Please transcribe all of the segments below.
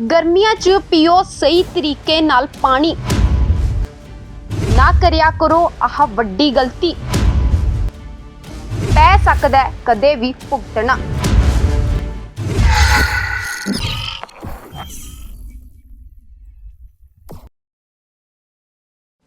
ਗਰਮੀਆਂ 'ਚ ਪੀਓ ਸਹੀ ਤਰੀਕੇ ਨਾਲ ਪਾਣੀ। ਨਾ ਕਰਿਆ ਕਰੋ ਆਹ ਵੱਡੀ ਗਲਤੀ। ਪੈ ਸਕਦਾ ਕਦੇ ਵੀ ਭੁਗਤਣਾ।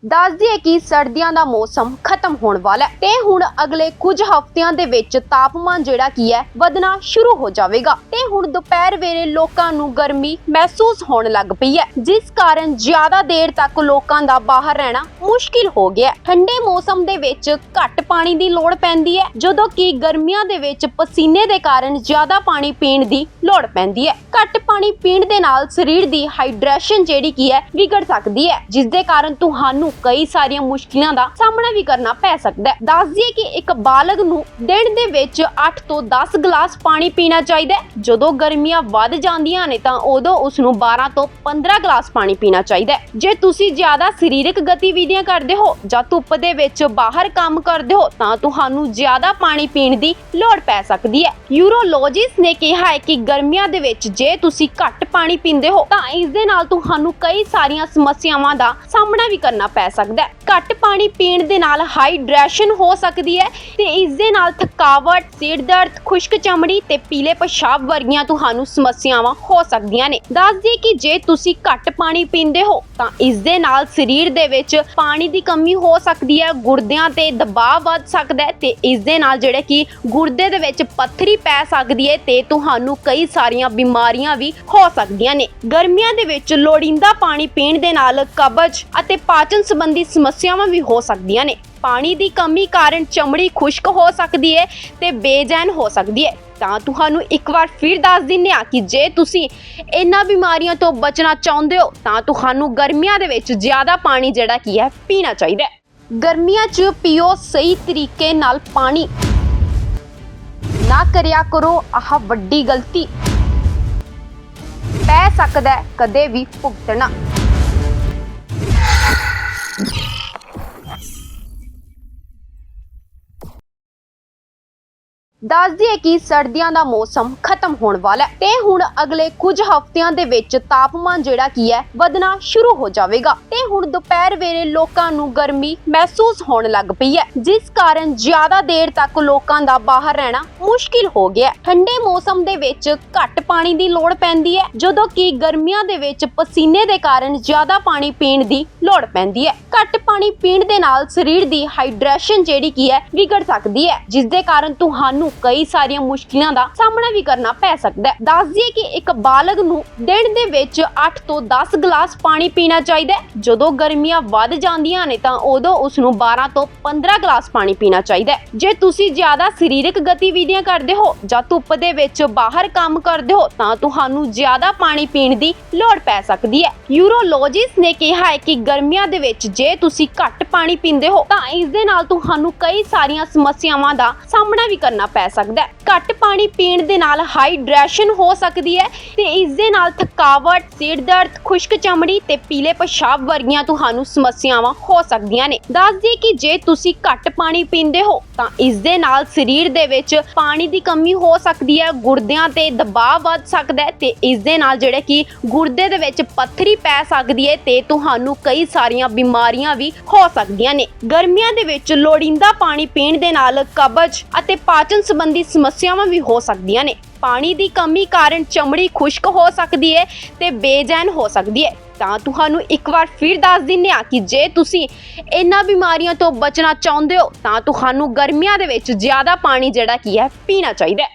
ਦੱਸ ਦਈਏ ਕਿ ਸਰਦੀਆਂ ਦਾ ਮੌਸਮ ਖਤਮ ਹੋਣ ਵਾਲਾ ਹੈ। ਤੇ ਹੁਣ ਅਗਲੇ ਕੁਝ ਹਫ਼ਤਿਆਂ ਦੇ ਵਿੱਚ ਤਾਪਮਾਨ ਜਿਹੜਾ ਕੀ ਹੈ, ਵਧਣਾ ਸ਼ੁਰੂ ਹੋ ਜਾਵੇਗਾ। ਤੇ ਹੁਣ ਦੁਪਹਿਰ ਵੇਲੇ ਲੋਕਾਂ ਨੂੰ ਗਰਮੀ ਮਹਿਸੂਸ ਹੋਣ ਲੱਗ ਪਈ ਹੈ। ਜਿਸ ਕਾਰਨ ਜ਼ਿਆਦਾ ਦੇਰ ਤੱਕ ਲੋਕਾਂ ਦਾ ਬਾਹਰ ਰਹਿਣਾ ਮੁਸ਼ਕਿਲ ਹੋ ਗਿਆ ਠੰਡੇ ਮੌਸਮ ਦੇ ਵਿੱਚ ਘੱਟ ਪਾਣੀ ਦੀ ਲੋੜ ਪੈਂਦੀ ਹੈ, ਜਦੋਂ ਕਿ ਗਰਮੀਆਂ ਦੇ ਵਿੱਚ ਪਸੀਨੇ ਦੇ ਕਾਰਨ ਜ਼ਿਆਦਾ ਪਾਣੀ ਪੀਣ ਦੀ ਲੋੜ ਪੈਂਦੀ ਹੈ। ਘੱਟ ਪਾਣੀ ਪੀਣ ਦੇ ਨਾਲ ਸਰੀਰ ਦੀ ਹਾਈਡਰੇਸ਼ਨ ਜਿਹੜੀ ਕੀ ਹੈ, ਵਿਗੜ ਸਕਦੀ ਹੈ। ਜਿਸ ਦੇ ਕਾਰਨ ਤੁਹਾਨੂੰ ਕਈ ਸਾਰੀਆਂ ਮੁਸ਼ਕਿਲਾਂ ਦਾ ਸਾਹਮਣਾ ਵੀ ਕਰਨਾ ਪੈ ਸਕਦਾ ਹੈ। ਦੱਸ ਦਈਏ ਕਿ ਇੱਕ ਬਾਲਗ ਨੂੰ ਦਿਨ ਦੇ ਵਿੱਚ 8 ਤੋਂ 10 ਗਲਾਸ ਪਾਣੀ ਪੀਣਾ ਚਾਹੀਦਾ ਹੈ। ਜਦੋਂ ਗਰਮੀਆਂ ਵੱਧ ਜਾਂਦੀਆਂ ਨੇ ਤਾਂ ਉਦੋਂ ਉਸ ਨੂੰ 12 ਤੋਂ 15 ਗਲਾਸ ਪਾਣੀ ਪੀਣਾ ਚਾਹੀਦਾ ਹੈ। ਜੇ ਤੁਸੀਂ ਜ਼ਿਆਦਾ ਸਰੀਰਕ ਗਤੀਵਿਧੀਆਂ ਕਰਦੇ ਹੋ ਜਾਂ ਧੁੱਪ ਦੇ ਵਿੱਚ ਬਾਹਰ ਕੰਮ ਕਰਦੇ ਹੋ ਤਾਂ ਤੁਹਾਨੂੰ ਜ਼ਿਆਦਾ ਪਾਣੀ ਪੀਣ ਦੀ ਲੋੜ ਪੈ ਸਕਦੀ ਹੈ। ਯੂਰੋਲੋਜਿਸਟ ਨੇ ਕਿਹਾ ਹੈ ਕਿ ਗਰਮੀਆਂ ਦੇ ਵਿੱਚ ਜੇ ਤੁਸੀਂ ਘੱਟ ਪਾਣੀ ਪੀਂਦੇ ਹੋ ਤਾਂ ਇਸ ਦੇ ਨਾਲ ਤੁਹਾਨੂੰ ਕਈ ਸਾਰੀਆਂ ਸਮੱਸਿਆਵਾਂ ਦਾ ਸਾਹਮਣਾ ਵੀ ਕਰਨਾ ਪੈ ਸਕਦਾ ਹੈ। ਘੱਟ ਪਾਣੀ ਪੀਣ ਦੇ ਨਾਲ ਹਾਈਡਰੇਸ਼ਨ ਹੋ ਸਕਦੀ ਹੈ ਤੇ ਇਸ ਦੇ ਨਾਲ ਥਕਾਵਟ, ਸਿਰ ਦਰਦ, ਖੁਸ਼ਕ ਚਮੜੀ ਤੇ ਪੀਲੇ ਪਿਸ਼ਾਬ ਵਰਗੀਆਂ ਤੁਹਾਨੂੰ ਸਮੱਸਿਆਵਾਂ ਹੋ ਸਕਦੀਆਂ ਨੇ। ਦੱਸ ਦਈਏ ਕਿ ਜੇ ਤੁਸੀਂ ਘੱਟ ਪਾਣੀ ਪੀਂਦੇ ਹੋ, ਤਾਂ ਇਸ ਦੇ ਨਾਲ ਸਰੀਰ ਦੇ ਵਿੱਚ ਪਾਣੀ ਦੀ ਕਮੀ ਹੋ ਸਕਦੀ ਹੈ, ਗੁਰਦਿਆਂ ਤੇ ਦਬਾਅ ਵੱਧ ਸਕਦਾ ਹੈ ਤੇ ਇਸ ਦੇ ਨਾਲ ਜਿਹੜੇ ਕਿ ਗੁਰਦੇ ਦੇ ਵਿੱਚ ਪੱਥਰੀ ਪੈ ਸਕਦੀ ਹੈ ਤੇ ਤੁਹਾਨੂੰ ਕਈ ਸਾਰੀਆਂ ਬਿਮਾਰੀਆਂ ਵੀ ਹੋ ਸਕਦੀਆਂ ਨੇ। ਗਰਮੀਆਂ ਦੇ ਵਿੱਚ ਲੋੜੀਂਦਾ ਪਾਣੀ ਪੀਣ ਦੇ ਨਾਲ ਕਬਜ਼ ਅਤੇ ਪਾਚਨ ਸੰਬੰਧੀ ਸਮੱਸਿਆਵਾਂ ਵੀ ਹੋ ਸਕਦੀਆਂ ਨੇ। ਪਾਣੀ ਦੀ ਕਮੀ ਕਾਰਨ ਚਮੜੀ ਖੁਸ਼ਕ ਹੋ ਸਕਦੀ ਹੈ ਤੇ ਬੇਜੈਨ ਹੋ ਸਕਦੀ ਹੈ ਤਾਂ ਤੁਹਾਨੂੰ ਇੱਕ ਵਾਰ ਫਿਰ ਦੱਸ ਦਿੰਨੇ ਆ ਕਿ ਜੇ ਤੁਸੀਂ ਇਹਨਾਂ ਬਿਮਾਰੀਆਂ ਤੋਂ ਬਚਣਾ ਚਾਹੁੰਦੇ ਹੋ, ਤਾਂ ਤੁਹਾਨੂੰ ਗਰਮੀਆਂ ਦੇ ਵਿੱਚ ਜ਼ਿਆਦਾ ਪਾਣੀ ਜਿਹੜਾ ਕੀ ਹੈ, ਪੀਣਾ ਚਾਹੀਦਾ ਹੈ। ਗਰਮੀਆਂ 'ਚ ਪੀਓ ਸਹੀ ਤਰੀਕੇ ਨਾਲ ਪਾਣੀ। ਨਾ ਕਰਿਆ ਕਰੋ ਆਹ ਵੱਡੀ ਗਲਤੀ। ਪੈ ਸਕਦਾ ਕਦੇ ਵੀ ਭੁਗਤਣਾ। ਦੱਸ ਦਈਏ ਕਿ ਸਰਦੀਆਂ ਦਾ ਮੌਸਮ ਖਤਮ ਹੋਣ ਵਾਲਾ ਹੈ। ਤੇ ਹੁਣ ਅਗਲੇ ਕੁਝ ਹਫ਼ਤਿਆਂ ਦੇ ਵਿੱਚ ਤਾਪਮਾਨ ਜਿਹੜਾ ਕੀ ਹੈ, ਵਧਣਾ ਸ਼ੁਰੂ ਹੋ ਜਾਵੇਗਾ। ਤੇ ਹੁਣ ਦੁਪਹਿਰ ਵੇਲੇ ਲੋਕਾਂ ਨੂੰ ਗਰਮੀ ਮਹਿਸੂਸ ਹੋਣ ਲੱਗ ਪਈ ਹੈ। ਜਿਸ ਕਾਰਨ ਜ਼ਿਆਦਾ ਦੇਰ ਤੱਕ ਲੋਕਾਂ ਦਾ ਬਾਹਰ ਰਹਿਣਾ ਮੁਸ਼ਕਿਲ ਹੋ ਗਿਆ ਠੰਡੇ ਮੌਸਮ ਦੇ ਵਿੱਚ ਘੱਟ ਪਾਣੀ ਦੀ ਲੋੜ ਪੈਂਦੀ ਹੈ, ਜਦੋਂ ਕਿ ਗਰਮੀਆਂ ਦੇ ਵਿੱਚ ਪਸੀਨੇ ਦੇ ਕਾਰਨ ਜ਼ਿਆਦਾ ਪਾਣੀ ਪੀਣ ਦੀ ਲੋੜ ਪੈਂਦੀ ਹੈ। ਘੱਟ ਪਾਣੀ ਪੀਣ ਦੇ ਨਾਲ ਸਰੀਰ ਦੀ ਹਾਈਡਰੇਸ਼ਨ ਜਿਹੜੀ ਕੀ ਹੈ, ਵਿਗੜ ਸਕਦੀ ਹੈ। ਜਿਸ ਦੇ ਕਾਰਨ ਤੁਹਾਨੂੰ ਕਈ ਸਾਰੀਆਂ ਮੁਸ਼ਕਿਲਾਂ ਦਾ ਸਾਹਮਣਾ ਵੀ ਕਰਨਾ ਪੈ ਸਕਦਾ ਹੈ। ਦੱਸ ਦਈਏ ਕਿ ਇੱਕ ਬਾਲਗ ਨੂੰ ਦਿਨ ਦੇ ਵਿੱਚ 8 ਤੋਂ 10 ਗਲਾਸ ਪਾਣੀ ਪੀਣਾ ਚਾਹੀਦਾ ਹੈ। ਜਦੋਂ ਗਰਮੀਆਂ ਵੱਧ ਜਾਂਦੀਆਂ ਨੇ ਤਾਂ ਉਦੋਂ ਉਸ ਨੂੰ 12 ਤੋਂ 15 ਗਲਾਸ ਪਾਣੀ ਪੀਣਾ ਚਾਹੀਦਾ ਹੈ। ਜੇ ਤੁਸੀਂ ਜ਼ਿਆਦਾ ਸਰੀਰਕ ਗਤੀਵਿਧੀਆਂ ਕਰਦੇ ਹੋ ਜਾਂ ਧੁੱਪ ਦੇ ਵਿੱਚ ਬਾਹਰ ਕੰਮ ਕਰਦੇ ਹੋ ਤਾਂ ਤੁਹਾਨੂੰ ਜ਼ਿਆਦਾ ਪਾਣੀ ਪੀਣ ਦੀ ਲੋੜ ਪੈ ਸਕਦੀ ਹੈ। ਯੂਰੋਲੋਜਿਸਟ ਨੇ ਕਿਹਾ ਹੈ ਕਿ ਗਰਮੀਆਂ ਦੇ ਵਿੱਚ ਜੇ ਤੁਸੀਂ ਘੱਟ ਪਾਣੀ ਪੀਂਦੇ ਹੋ ਤਾਂ ਇਸ ਦੇ ਨਾਲ ਤੁਹਾਨੂੰ ਕਈ ਸਾਰੀਆਂ ਸਮੱਸਿਆਵਾਂ ਦਾ ਸਾਹਮਣਾ ਵੀ ਕਰਨਾ ਪੈ ਸਕਦਾ ਹੈ। ਘੱਟ ਪਾਣੀ ਪੀਣ ਦੇ ਨਾਲ ਹਾਈਡਰੇਸ਼ਨ ਹੋ ਸਕਦੀ ਹੈ ਤੇ ਇਸ ਦੇ ਨਾਲ ਥਕਾਵਟ, ਸਿਰ ਦਰਦ, ਖੁਸ਼ਕ ਚਮੜੀ ਤੇ ਪੀਲੇ ਪਿਸ਼ਾਬ ਵਰਗੀਆਂ ਤੁਹਾਨੂੰ ਸਮੱਸਿਆਵਾਂ ਹੋ ਸਕਦੀਆਂ ਨੇ। ਦੱਸ ਦਈਏ ਕਿ ਜੇ ਤੁਸੀਂ ਘੱਟ ਪਾਣੀ ਪੀਂਦੇ ਹੋ, ਤਾਂ ਇਸ ਦੇ ਨਾਲ ਸਰੀਰ ਦੇ ਵਿੱਚ ਪਾਣੀ ਦੀ ਕਮੀ ਹੋ ਸਕਦੀ ਹੈ, ਗੁਰਦਿਆਂ ਤੇ ਦਬਾਅ ਵੱਧ ਸਕਦਾ ਹੈ ਤੇ ਇਸ ਦੇ ਨਾਲ ਜਿਹੜੇ ਕਿ ਗੁਰਦੇ ਦੇ ਵਿੱਚ ਪੱਥਰੀ ਪੈ ਸਕਦੀ ਹੈ ਤੇ ਤੁਹਾਨੂੰ ਕਈ ਸਾਰੀਆਂ ਬਿਮਾਰੀਆਂ ਵੀ ਹੋ ਸਕਦੀਆਂ ਨੇ। ਗਰਮੀਆਂ ਦੇ ਵਿੱਚ ਲੋੜੀਂਦਾ ਪਾਣੀ ਪੀਣ ਦੇ ਨਾਲ ਕਬਜ਼ ਅਤੇ ਪਾਚਨ ਸੰਬੰਧੀ ਸਮੱਸਿਆਵਾਂ ਵੀ ਹੋ ਸਕਦੀਆਂ ਨੇ। ਪਾਣੀ ਦੀ ਕਮੀ ਕਾਰਨ ਚਮੜੀ ਖੁਸ਼ਕ ਹੋ ਸਕਦੀ ਹੈ ਤੇ ਬੇਜੈਨ ਹੋ ਸਕਦੀ ਹੈ। ਤਾਂ ਤੁਹਾਨੂੰ ਇੱਕ ਵਾਰ ਫਿਰ ਦੱਸ ਦਿੰਨੇ ਆ ਕਿ ਜੇ ਤੁਸੀਂ ਇਹਨਾਂ ਬਿਮਾਰੀਆਂ ਤੋਂ ਬਚਣਾ ਚਾਹੁੰਦੇ ਹੋ, ਤਾਂ ਤੁਹਾਨੂੰ ਗਰਮੀਆਂ ਦੇ ਵਿੱਚ ਜ਼ਿਆਦਾ ਪਾਣੀ ਜਿਹੜਾ ਕੀ ਹੈ, ਪੀਣਾ ਚਾਹੀਦਾ ਹੈ।